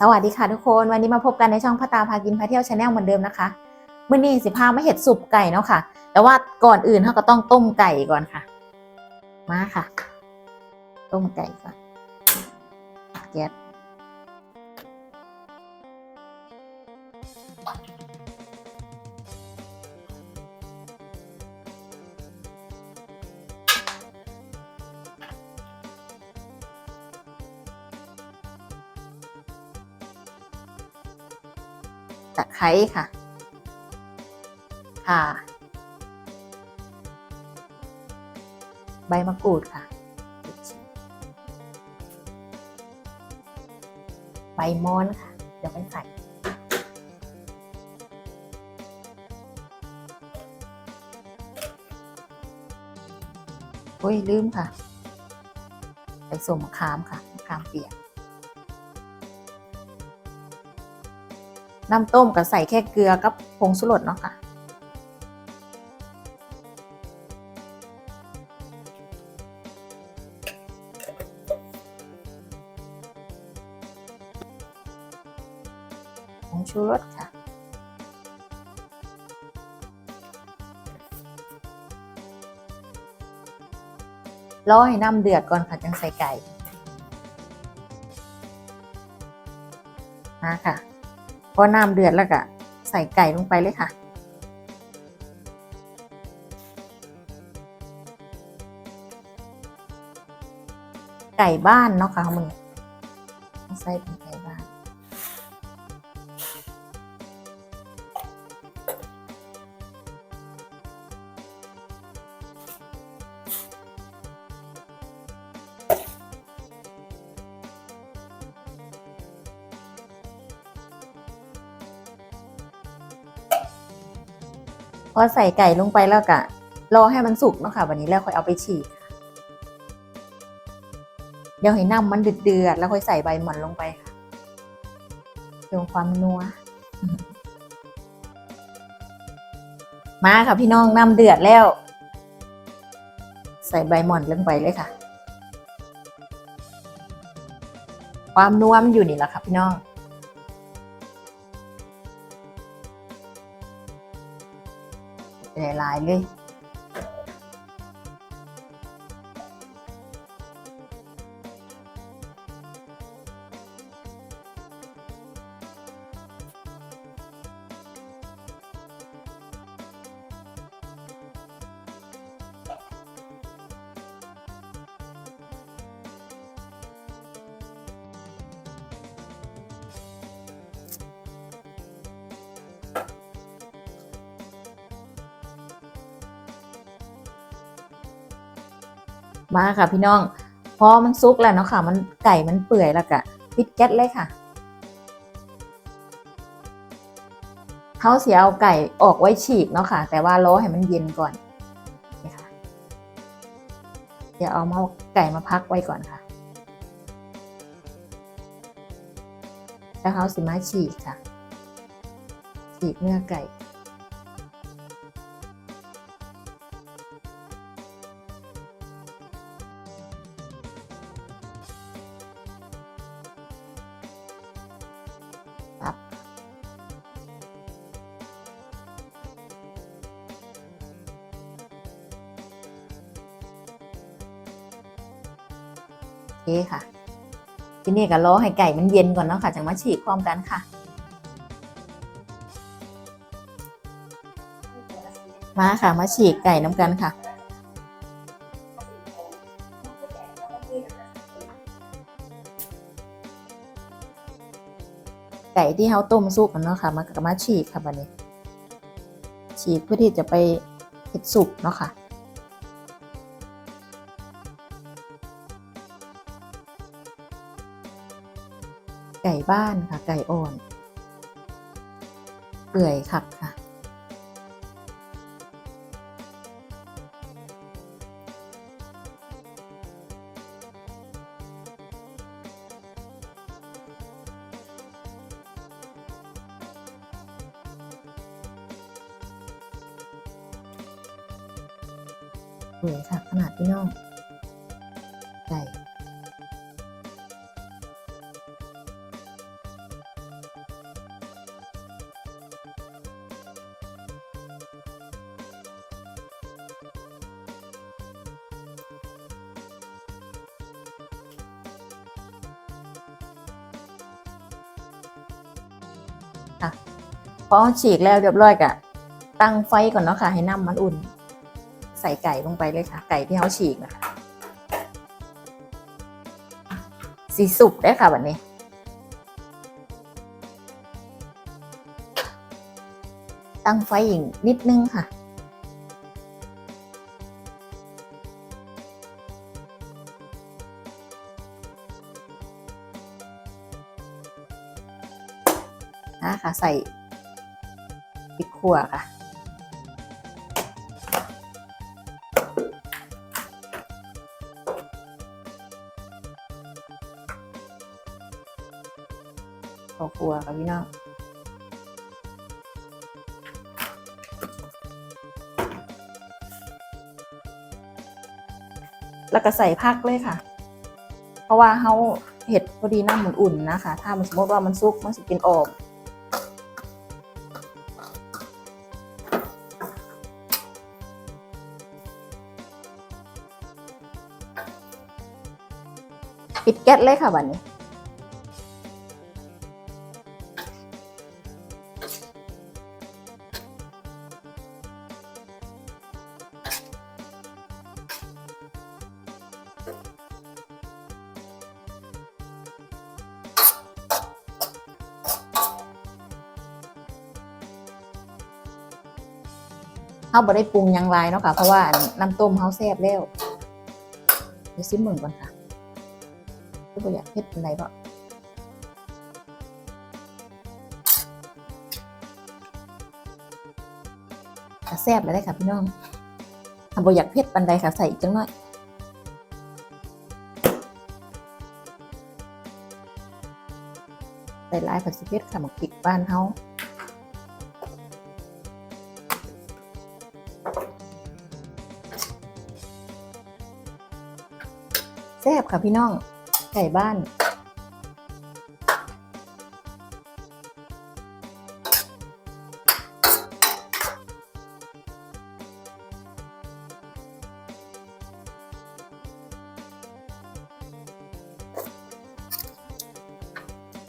สวัสดีค่ะทุกคนวันนี้มาพบกันในช่องพตาพากินพาเที่ยวชาแนลเหมือนเดิมนะคะมื่อนี้สิพามาเห็ดสุปไก่เนาะค่ะ แต่ว่าก่อนอื่นเราก็ต้องต้มไก่ก่อนค่ะ มาค่ะ ต้มไก่ก่อนแก๊ส ตะไคร้ค่ะค่ะ ใบมะกรูดค่ะ ใบมอนค่ะ เดี๋ยวไปใส่โอ้ยลืมค่ะไปสมมะขามค่ะ มะขามเปียก น้ำต้มก็ใส่แค่เกลือกับผงสุรสเนาะค่ะ ผงชูรสค่ะรอให้น้ำเดือดก่อนค่ะจังใส่ไก่มาค่ะ พอน้ำเดือดแล้วก็ใส่ไก่ลงไปเลยค่ะ ไก่บ้านเนาะค่ะมึงใส่ พอใส่ไก่ลงไปแล้วก็รอให้มันสุกเนาะค่ะวันนี้แล้วค่อยเอาไปฉีกเดี๋ยวให้น้ำมันเดือดๆแล้วค่อยใส่ใบหม่อนลงไปค่ะเพิ่มความนัวมาค่ะพี่น้องน้ำเดือดแล้ว ใส่ใบหม่อนลงไปเลยค่ะ ความนัวมันอยู่นี่แหละค่ะพี่น้อง หลายๆเลย มาค่ะพี่น้อง พอมันซุกแล้วเนาะค่ะ มันไก่มันเปื่อยแล้วก็ปิดแก๊สเลยค่ะเขาเสียเอาไก่ออกไว้ฉีกเนาะค่ะ แต่ว่ารอให้มันเย็นก่อนนี่ค่ะเดี๋ยวเอามาไก่มาพักไว้ก่อนค่ะ แล้วเขาสิมาฉีกค่ะ ฉีกเนื้อไก่ เคค่ะ ทีนี้ก็รอให้ไก่มันเย็นก่อนเนาะค่ะจังมาฉีกพร้อมกันค่ะ มาค่ะมาฉีกไก่น้ำกันค่ะไก่ที่เขาต้มสุกกันเนาะค่ะมันก็มาฉีกค่ะบัดนี้ ฉีกเพื่อที่จะไปเห็ดสุกเนาะค่ะ ไก่บ้านค่ะ ไก่อ่อน เปื่อยคักค่ะ เปื่อยค่ะขนาดพี่น้องไก่ ค่ะพอฉีกแล้วเรียบร้อยกะตั้งไฟก่อนเนาะค่ะ ให้น้ำมันอุ่น ใส่ไก่ลงไปเลยค่ะ ไก่ที่เขาฉีกนะคะสีสุกได้ค่ะแบบนี้ตั้งไฟอีกนิดนึงค่ะ ใส่พริกขั่วค่ะ ข้าวคั่วค่ะพี่น้องแล้วก็ใส่ผักเลยค่ะ เพราะว่าเขาเห็ดพอดีน้ำมันอุ่นนะคะ ถ้ามันสมมติว่ามันซุกมันสิกินออก ปิดแก๊สเลยค่ะวันนี้ เขาบ่ได้ปรุงยังไรเนาะค่ะ เพราะว่าน้ำต้มเขาแซ่บแล้วเดี๋ยวซิมมืองก่อนค่ะ บ่อยากเผ็ดเป็นไรบ่ก็แซ่บแล้วได้ค่ะพี่น้องถ้าบ่อยากเผ็ดปันใดค่ะใส่อีกจังหน่อยใส่ลายผัดสิเผ็ดค่ะหมักพริกบ้านเฮาแซ่บค่ะพี่น้อง ไก่บ้าน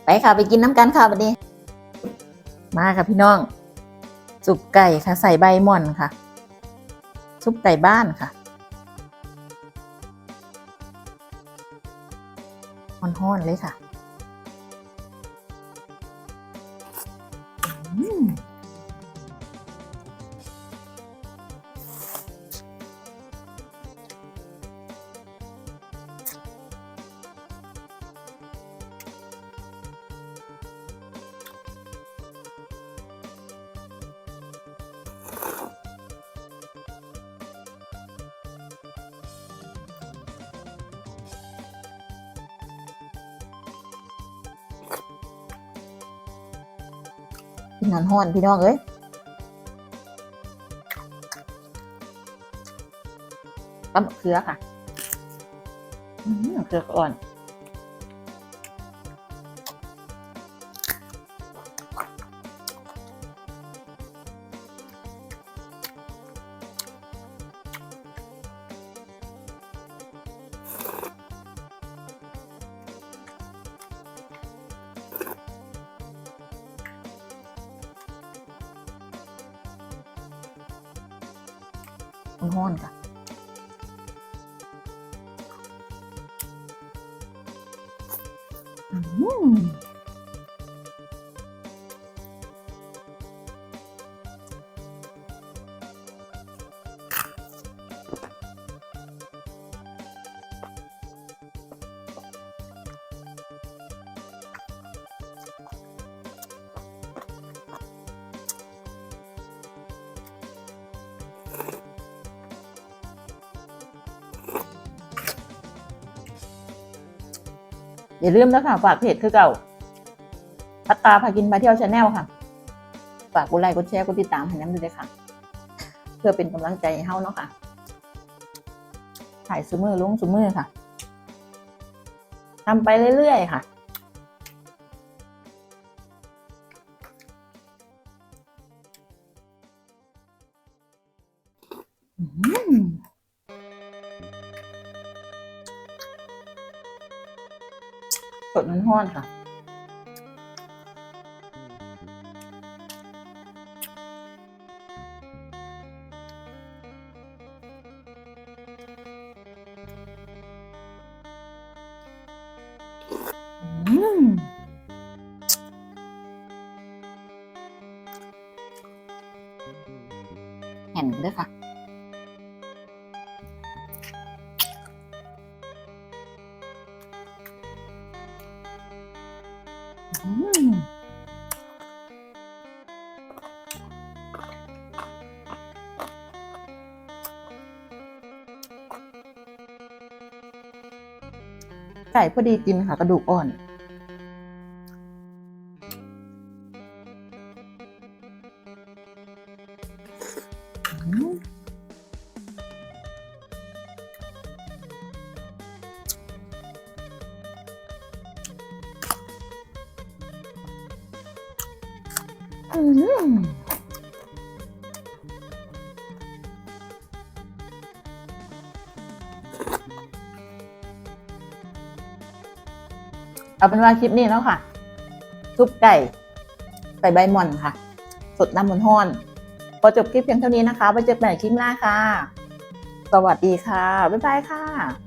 ไปค่ะไปกินน้ำกันค่ะวันนี้ มาค่ะพี่น้อง สุปไก่ค่ะใส่ใบหม่อนค่ะ ซุปไก่บ้านค่ะ ห้อนเลยค่ะ อืมกินน้ำห้อนพี่น้องเอ้ยปลาหมึกเขือค่ะอืมเขืออ่อน ๆค่ อย่าลืมนะคะฝากเพจคือเก่าพัตตาพากินมาเที่ยวชาแนลค่ะ ฝากกดไลค์กดแชร์กดติดตามให้น้ำด้วยเลยค่ะ เพื่อเป็นกำลังใจให้เฮาเนาะค่ะถ่ายซูมือลงซูมือค่ะทำไปเรื่อยๆค่ะ สดมันฮ้อนค่ะ แห่นด้วยค่ะ ไก่พอดีกินค่ะกระดูกอ่อน เอาเป็นว่าคลิปนี้แล้วค่ะซุปไก่ใส่ใบหม่อนค่ะ สดน้ำมันห้อนพอจบคลิปเพียงเท่านี้นะคะไว้เจอกันใหม่คลิปหน้าค่ะ สวัสดีค่ะ บ๊ายบายค่ะ